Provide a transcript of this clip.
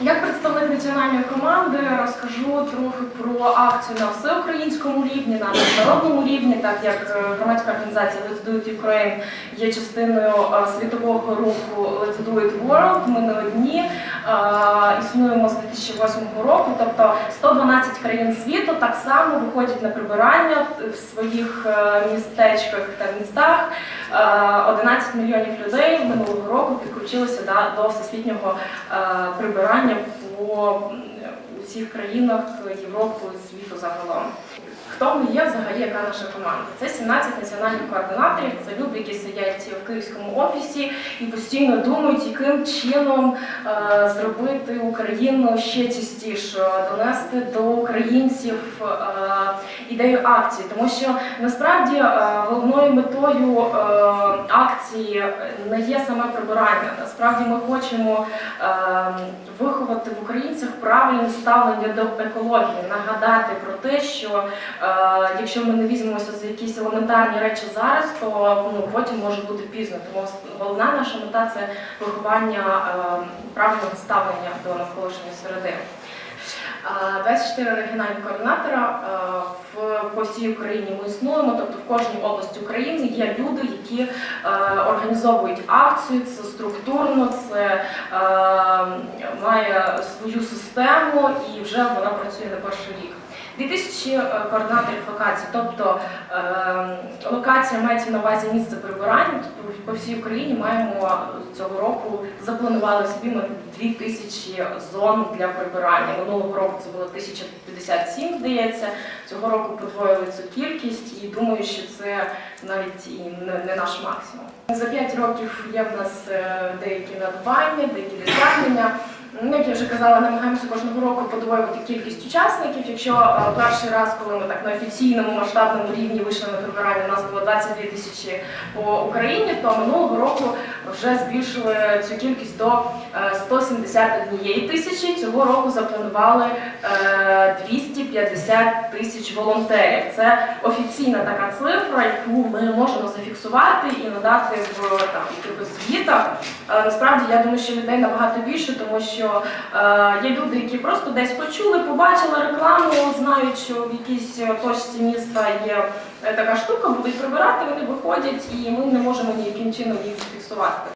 Як представник національної команди розкажу трохи про акцію на всеукраїнському рівні, на міжнародному рівні, так як е, громадська організація Let's Do It Ukraine є частиною е, світового руху Let's Do It World. Ми не одні е, існуємо з 2008 року, тобто 112 країн світу так само виходять на прибирання в своїх містечках та містах. Е, 11 мільйонів людей минулого року підключилися до всесвітнього прибирання по усіх країнах Європи, світу загалом. Хто ми є взагалі, яка наша команда? Це 17 національних координаторів, це люди, які сидять в київському офісі і постійно думають, яким чином е, зробити Україну ще чистішою, донести до українців е, ідею акції, тому що насправді е, головною метою е, акції не є саме прибирання. Насправді ми хочемо е, виховати в українцях правильне ставлення до екології, нагадати про те, що е, якщо ми не візьмемося за якісь елементарні речі зараз, то ну, потім може бути пізно. Тому головна наша мета це виховання е, правильного ставлення до навколишньої середи. 24 регіональні координатора е, в по всій Україні ми існуємо, тобто в кожній області України є люди, які е, організовують акцію, це структурно, це е, має свою систему і вже вона працює не перший рік. 2000 координаторів локацій, тобто е, локація мається на увазі місце прибирання. Тобто по всій Україні маємо цього року запланували собі ми 2000 зон для прибирання. Минулого року це було 1057, здається. Цього року подвоїли цю кількість і думаю, що це навіть і не, наш максимум. За 5 років є в нас е, деякі надбання, деякі досягнення. Ну, Як я вже казала, намагаємося кожного року подвоювати кількість учасників. Якщо е, перший раз, коли ми так на офіційному масштабному рівні вийшли на прибирання, у нас було 22 тисячі по Україні, то минулого року вже збільшили цю кількість до е, 171 тисячі. Цього року запланували е, 250 тисяч волонтерів. Це офіційна така цифра, яку ми можемо зафіксувати і надати в там якихось звітах. Е, Насправді я думаю, що людей набагато більше, тому що е, є люди, які просто десь почули, побачили рекламу, знають, що в якійсь е, точці міста є така штука, будуть прибирати, вони виходять, і ми не можемо ніяким чином їх зафіксувати.